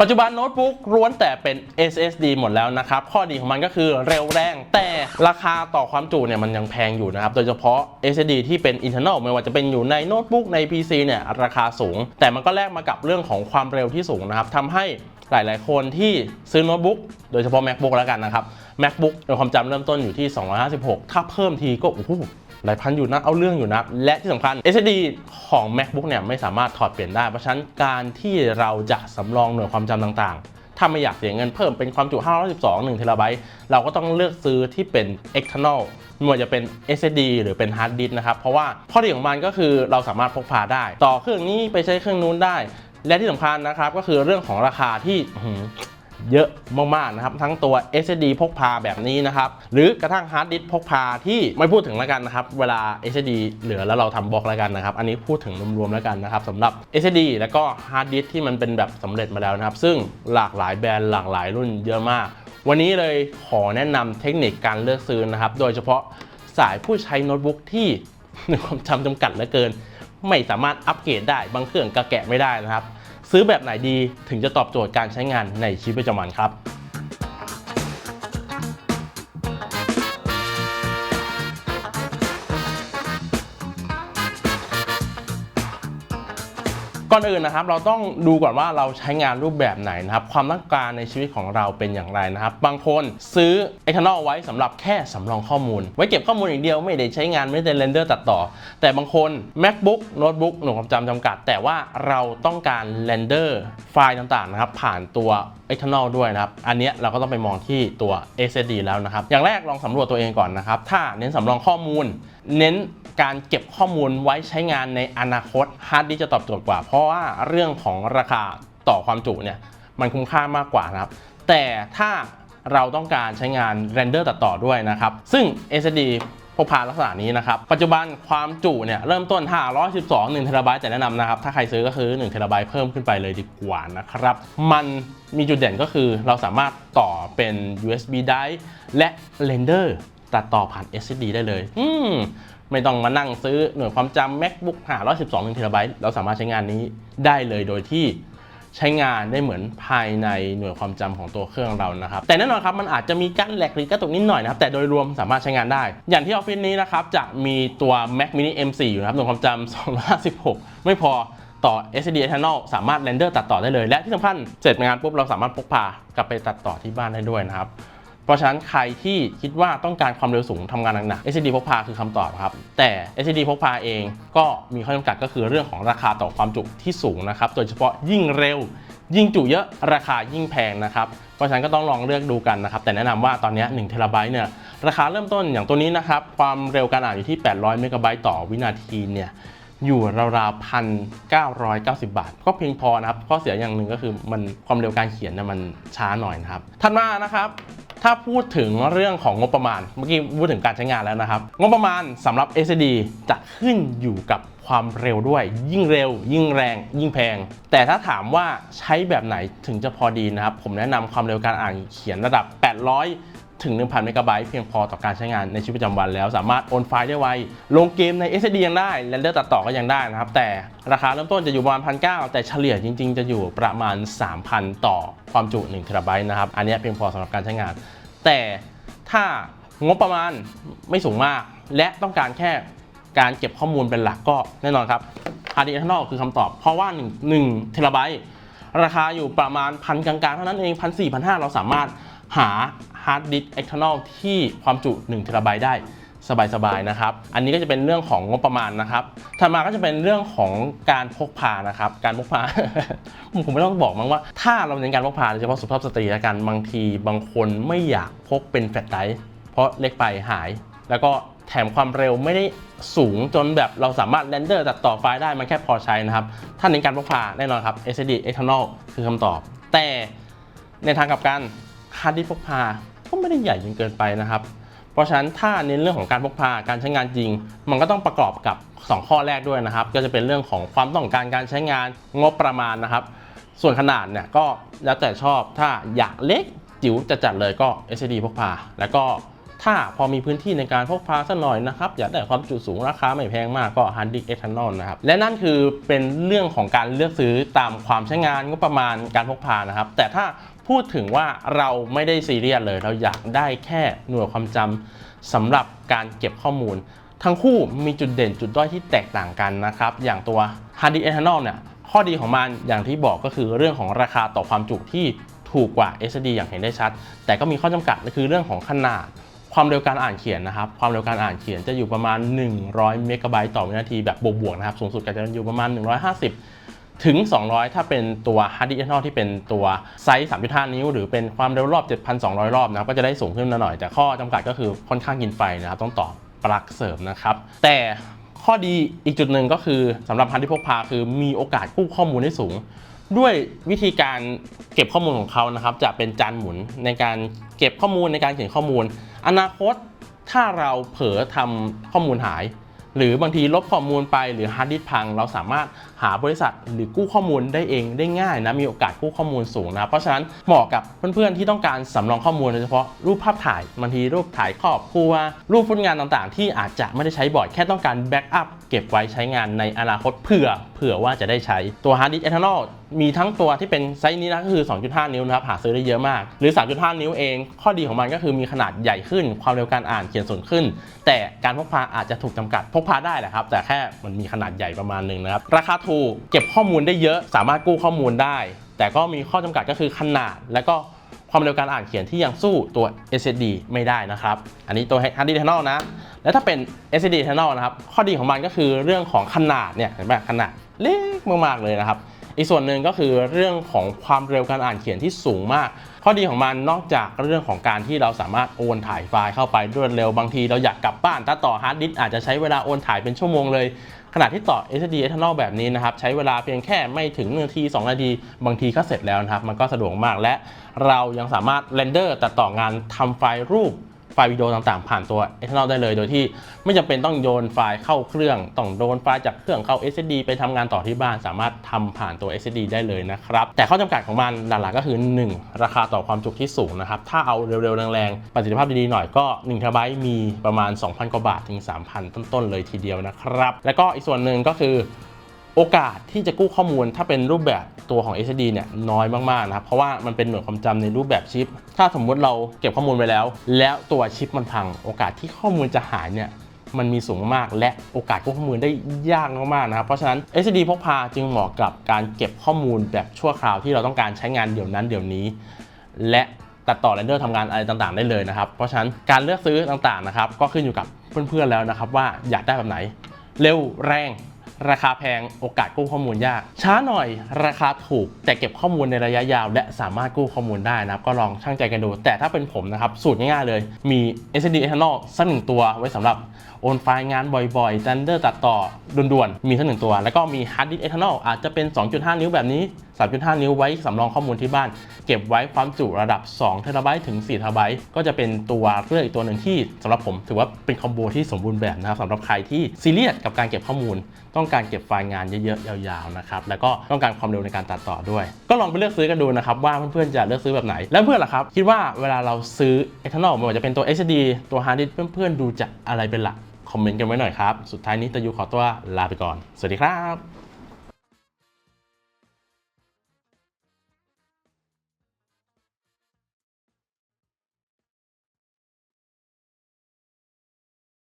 ปัจจุบันโน้ตบุ๊กล้วนแต่เป็น SSD หมดแล้วนะครับ ข้อดีของมันก็คือเร็วแรง แต่ราคาต่อความจุเนี่ยมันยังแพงอยู่นะครับ โดยเฉพาะ SSD ที่เป็น internal ไม่ว่าจะเป็นอยู่ในโน้ตบุ๊กใน PC เนี่ยราคาสูง แต่มันก็แลกมากับเรื่องของความเร็วที่สูงนะครับทำให้หลาย ๆ คนที่ซื้อโน้ตบุ๊กโดยเฉพาะ MacBook แล้วกันนะครับ MacBook ความจำเริ่มต้นอยู่ที่ 256 ถ้าเพิ่มทีก็โอ้โห หลายพันอยู่นะ เอาเรื่องอยู่นะ และที่สำคัญ SSD ของ MacBook เนี่ยไม่สามารถถอดเปลี่ยนได้ เพราะฉะนั้นการที่เราจะสำรองหน่วยความจำต่างๆ ถ้าไม่อยากเสียเงินเพิ่มเป็นความจุ 512 1 t b เราก็ต้องเลือกซื้อที่เป็น external ไม่ว่าจะเป็น SSD หรือเป็น hard disk นะครับ เพราะว่าข้อดีของมันก็คือเราสามารถพกพาได้ ต่อเครื่องนี้ไปใช้เครื่องนู้นได้ และที่สำคัญนะครับก็คือเรื่องของราคาที่ เยอะมากๆนะครับ ทั้งตัว SSD พกพาแบบนี้นะครับ หรือกระทั่งฮาร์ดดิสก์พกพาที่ไม่พูดถึงแล้วกันนะครับ เวลา SSD เหลือแล้วเราทำบล็อกแล้วกันนะครับ อันนี้พูดถึงรวมๆแล้วกันนะครับสำหรับ SSD แล้วก็ฮาร์ดดิสก์ที่มันเป็นแบบสำเร็จมาแล้วนะครับ ซึ่งหลากหลายแบรนด์หลากหลายรุ่นเยอะมาก วันนี้เลยขอแนะนำเทคนิคการเลือกซื้อนะครับ โดยเฉพาะสายผู้ใช้โน้ตบุ๊กที่มีความจำจำกัดเหลือเกิน ไม่สามารถอัปเกรดได้บางเครื่องกระแกะไม่ได้นะครับ ซื้อแบบไหนดีถึงจะตอบโจทย์การใช้งานในชีวิตประจำวันครับ ก่อนอื่นนะครับเราต้องดูก่อนว่าเราใช้งานรูปแบบไหนนะครับความต้องการในชีวิตของเราเป็นอย่างไรนะครับ บางคนซื้อ external ไว้สำหรับแค่สำรองข้อมูล ไว้เก็บข้อมูลอย่างเดียวไม่ได้ใช้งานไม่ได้เรนเดอร์ตัดต่อ แต่บางคน macbook notebook หน่วยความจำจำกัด แต่ว่าเราต้องการเรนเดอร์ไฟล์ต่างๆนะครับผ่านตัว external ด้วยนะครับ อันนี้เราก็ต้องไปมองที่ตัว SSD แล้วนะครับ อย่างแรกลองสำรวจตัวเองก่อนนะครับ ถ้าเน้นสำรองข้อมูล เน้นการเก็บข้อมูลไว้ใช้งานในอนาคตฮาร์ดดิสจะตอบโจทย์กว่า เพราะว่าเรื่องของราคาต่อความจุเนี่ยมันคุ้มค่ามากกว่านะครับ แต่ถ้าเราต้องการใช้งานเรนเดอร์ตัดต่อด้วยนะครับ ซึ่ง SSD พกพาลักษณะนี้นะครับ ปัจจุบันความจุเนี่ยเริ่มต้น 512 1 t b แต่แนะนำนะครับ ถ้าใครซื้อก็คือ 1 t b เพิ่มขึ้นไปเลยดีกว่านะครับ มันมีจุดเด่นก็คือเราสามารถต่อเป็น USB drive และเรนเดอร์ ตัดต่อผ่าน SSD ได้เลย อืมไม่ต้องมานั่งซื้อหน่วยความจำ macbook 512 1 t b เราสามารถใช้งานนี้ได้เลยโดยที่ใช้งานได้เหมือนภายในหน่วยความจำของตัวเครื่องเรานะครับ แต่แน่นอนครับมันอาจจะมีการแหลกหรือกระตุกนิดหน่อยนะครับ แต่โดยรวมสามารถใช้งานได้ อย่างที่ออฟฟิศนี้นะครับ จะมีตัว mac mini m4 อยู่นะครับ หน่วยความจำ256 ไม่พอต่อ SSD internal สามารถเรนเดอร์ตัดต่อได้เลย และที่สำคัญเสร็จงานปุ๊บเราสามารถพกพากลับไปตัดต่อที่บ้านได้ด้วยนะครับ เพราะฉะนั้นใครที่คิดว่าต้องการความเร็วสูงทำงานหนักๆ SSD พกพาคือคำตอบครับ แต่ SSD พกพาเองก็มีข้อจำกัดก็คือเรื่องของราคาต่อความจุที่สูงนะครับ โดยเฉพาะยิ่งเร็ว ยิ่งจุเยอะราคายิ่งแพงนะครับ เพราะฉะนั้นก็ต้องลองเลือกดูกันนะครับ แต่แนะนำว่าตอนนี้1เทราไบต์เนี่ยราคาเริ่มต้นอย่างตัวนี้นะครับ ความเร็วการอ่านอยู่ที่ 800 เมกะไบต์ต่อวินาทีเนี่ยอยู่ราวๆพันเก้าร้อยเก้าสิบบาท ก็เพียงพอนะครับ ข้อเสียอย่างหนึ่งก็คือมันความเร็วการเขียนเนี่ยมันช้าหน่อยนะครับถัดมานะครับ ถ้าพูดถึงเรื่องของงบประมาณ เมื่อกี้พูดถึงการใช้งานแล้วนะครับ งบประมาณสำหรับ SSD จะขึ้นอยู่กับความเร็วด้วย ยิ่งเร็ว ยิ่งแรง ยิ่งแพง แต่ถ้าถามว่าใช้แบบไหนถึงจะพอดีนะครับ ผมแนะนำความเร็วการอ่านเขียนระดับ 800 ถึง 1,000 เมกะไบต์เพียงพอต่อการใช้งานในชีวิตประจำวันแล้ว สามารถโอนไฟล์ได้ไว ลงเกมใน SSD ยังได้เรนเดอร์ตัดต่อก็ยังได้นะครับ แต่ราคาเริ่มต้นจะอยู่ประมาณพันเแต่เฉลี่ยจริง ๆ จะอยู่ประมาณ 3,000 ต่อความจุ1 t b นะครับ อันนี้เพียงพอสำหรับการใช้งาน แต่ถ้างบประมาณไม่สูงมาก และต้องการแค่การเก็บข้อมูลเป็นหลักก็แน่นอนครับ hard disk internal คือคำตอบ เพราะว่า1 1เทราไบต์ราคาอยู่ประมาณพันกลางๆเท่านั้นเองพันสี่พันห้าเราสามารถหา hard disk external ที่ความจุ1เทราไบต์ได้สบายๆนะครับ อันนี้ก็จะเป็นเรื่องของงบประมาณนะครับ ถัดมาก็จะเป็นเรื่องของการพกพานะครับ การพกพา ผมไม่ต้องบอกมั้งว่า ถ้าเราเน้นการพกพาโดยเฉพาะสุภาพสตรีแล้วกันบางทีบางคนไม่อยากพกเป็นแฟลชไดรฟ์เพราะเล็กไปหาย แล้วก็แถมความเร็วไม่ได้สูงจนแบบเราสามารถเรนเดอร์ตัดต่อไฟล์ได้มันแค่พอใช้นะครับ ถ้าเน้นการพกพาแน่นอนครับ SSD external คือคำตอบ แต่ในทางกลับกันฮาร์ดดิสก์พกพา ก็ไม่ได้ใหญ่จนเกินไปนะครับ เพราะฉะนั้นถ้าเน้นเรื่องของการพกพาการใช้งานจริง มันก็ต้องประกอบกับ 2 ข้อแรกด้วยนะครับ ก็จะเป็นเรื่องของความต้องการการใช้งานงบประมาณนะครับ ส่วนขนาดเนี่ยก็แล้วแต่ชอบถ้าอยากเล็กจิ๋วจะจัดเลยก็ SSD พกพาแล้วก็ ถ้าพอมีพื้นที่ในการพกพาสักหน่อยนะครับ อยากได้ความจุสูงราคาไม่แพงมากก็ Hard Disk Eternal นะครับ และนั่นคือเป็นเรื่องของการเลือกซื้อตามความใช้งานงบประมาณการพกพานะครับ แต่ถ้าพูดถึงว่าเราไม่ได้ซีเรียสเลย เราอยากได้แค่หน่วยความจำสำหรับการเก็บข้อมูล ทั้งคู่มีจุดเด่นจุดด้อยที่แตกต่างกันนะครับ อย่างตัว Hard Disk Eternal เนี่ยข้อดีของมันอย่างที่บอกก็คือเรื่องของราคาต่อความจุที่ถูกกว่า SSD อย่างเห็นได้ชัด แต่ก็มีข้อจำกัดคือเรื่องของขนาด ความเร็วการอ่านเขียนนะครับ ความเร็วการอ่านเขียนจะอยู่ประมาณ 100 เมกะไบต์ต่อวินาทีแบบบวกๆนะครับ สูงสุดก็จะอยู่ประมาณ 150 ถึง 200 ถ้าเป็นตัว Hard Disk Eternal ที่เป็นตัวไซส์ 3.5 นิ้ว หรือเป็นความเร็วรอบ 7,200 รอบนะครับ ก็จะได้สูงขึ้นมาหน่อย แต่ข้อจำกัดก็คือค่อนข้างกินไฟนะครับ ต้องต่อปลั๊กเสริมนะครับ แต่ข้อดีอีกจุดหนึ่งก็คือสำหรับพันที่พกพาคือมีโอกาสกู้ข้อมูลได้สูง ด้วยวิธีการเก็บข้อมูลของเขานะครับ จะเป็นจานหมุนในการเก็บข้อมูลในการเขียนข้อมูล อนาคตถ้าเราเผลอทำข้อมูลหาย หรือบางทีลบข้อมูลไปหรือฮาร์ดดิสก์พัง เราสามารถหาบริษัทหรือกู้ข้อมูลได้เองได้ง่ายนะมีโอกาสกู้ข้อมูลสูงนะเพราะฉะนั้นเหมาะกับเพื่อนๆที่ต้องการสำรองข้อมูลโดยเฉพาะรูปภาพถ่ายบางทีรูปถ่ายครอบครัวรูปฟุตงานต่างๆ ที่อาจจะไม่ได้ใช้บ่อยแค่ต้องการแบ็กอัพเก็บไว้ใช้งานในอนาคตเผื่อเผื่อว่าจะได้ใช้ตัวฮาร์ดดิสก์ Eternal มีทั้งตัวที่เป็นไซส์นี้นะก็คือ 2.5 นิ้วนะครับหาซื้อได้เยอะมาก หรือ 3.5 นิ้วเอง ข้อดีของมันก็คือมีขนาดใหญ่ขึ้น ความเร็วการอ่านเขียนสูงขึ้น แต่การพกพาอาจจะถูกจำกัดพกพาได้แหละครับ แต่แค่มันมีขนาดใหญ่ประมาณหนึ่งนะครับ ราคาถูกเก็บข้อมูลได้เยอะ สามารถกู้ข้อมูลได้ แต่ก็มีข้อจำกัดก็คือขนาดและก็ความเร็วการอ่านเขียนที่ยังสู้ตัว SSD ไม่ได้นะครับ อันนี้ตัว Hard Disk Eternal นะ แล้วถ้าเป็น SSD Eternal นะครับ ข้อดีของมันก็คือเรื่องของขนาดเนี่ย เห็นไหมขนาดเล็กมากๆเลยนะครับ อีกส่วนหนึ่งก็คือเรื่องของความเร็วการอ่านเขียนที่สูงมาก ข้อดีของมันนอกจากเรื่องของการที่เราสามารถโอนถ่ายไฟล์เข้าไปรวดเร็วบางทีเราอยากกลับบ้านถ้าต่อฮาร์ดดิสอาจจะใช้เวลาโอนถ่ายเป็นชั่วโมงเลยขณะที่ต่อ SSD Eternal แบบนี้นะครับ ใช้เวลาเพียงแค่ไม่ถึง1นาที 2 นาที บางทีก็เสร็จแล้วนะครับ มันก็สะดวกมากและเรายังสามารถเรนเดอร์ตัดต่องานทำไฟล์รูป ไฟล์วิดีโอต่างๆ ผ่านตัว Eternal ได้เลย โดยที่ไม่จำเป็นต้องโยนไฟล์เข้าเครื่อง ต้องโดนไฟล์จากเครื่องเข้า SSD ไปทำงานต่อที่บ้าน สามารถทำผ่านตัว SSD ได้เลยนะครับ แต่ข้อจำกัดของมันหลักๆก็คือ 1 ราคาต่อความจุที่สูงนะครับ ถ้าเอาเร็วๆ แรงๆ ประสิทธิภาพดีๆ หน่อยก็1 TB มีประมาณ 2,000 กว่าบาทถึง 3,000 ต้นๆ เลยทีเดียวนะครับ แล้วก็อีกส่วนหนึ่งก็คือ โอกาสที่จะกู้ข้อมูลถ้าเป็นรูปแบบตัวของ SSD เนี่ยน้อยมากๆนะครับเพราะว่ามันเป็นหน่วยความจำในรูปแบบชิป ถ้าสมมุติเราเก็บข้อมูลไปแล้ว แล้วตัวชิปมันพัง โอกาสที่ข้อมูลจะหายเนี่ยมันมีสูงมากและโอกาสกู้ข้อมูลได้ยากมากๆนะครับ เพราะฉะนั้น SSD พกพาจึงเหมาะกับการเก็บข้อมูลแบบชั่วคราวที่เราต้องการใช้งานเดี๋ยวนั้นเดี๋ยวนี้ และตัดต่อเรนเดอร์ทำงานอะไรต่างๆ ได้เลยนะครับ เพราะฉะนั้นการเลือกซื้อต่างๆนะครับก็ขึ้นอยู่กับเพื่อนๆแล้วนะครับว่าอยากได้แบบไหน เร็วแรง ราคาแพงโอกาสกู้ข้อมูลยาก ช้าหน่อยราคาถูก แต่เก็บข้อมูลในระยะยาว และสามารถกู้ข้อมูลได้นะครับ ก็ลองช่างใจกันดู แต่ถ้าเป็นผมนะครับ สูตรง่ายๆเลย มี SSD Eternal สักหนึ่งตัวไว้สำหรับโอนไฟล์งานบ่อยๆ Standard ตัดต่อด่วนๆ มีสักหนึ่งตัว แล้วก็มี Hard Disk Eternal อาจจะเป็น 2.5 นิ้วแบบนี้3.5 นิ้วไว้สำรองข้อมูลที่บ้าน เก็บไว้ความจุระดับ2เทราไบต์ถึง4เทราไบต์ก็จะเป็นตัวเลือกอีกตัวหนึ่งที่สำหรับผมถือว่าเป็นคอมโบที่สมบูรณ์แบบนะครับสำหรับใครที่ซีเรียสกับการเก็บข้อมูล ต้องการเก็บไฟล์งานเยอะๆยาวๆนะครับแล้วก็ต้องการความเร็วในการตัดต่อด้วย ก็ลองไปเลือกซื้อกันดูนะครับว่าเพื่อนๆจะเลือกซื้อแบบไหน แล้วเพื่อนล่ะครับคิดว่าเวลาเราซื้อ Eternal ไม่ว่าจะเป็นตัว HD ตัว Hard Disk เพื่อนๆดูจากอะไรเป็นหลักคอมเมนต์กันไว้หน่อยครับ สุดท้ายนี้ตะยูขอตัวลาไปก่อน สวัสดีครับ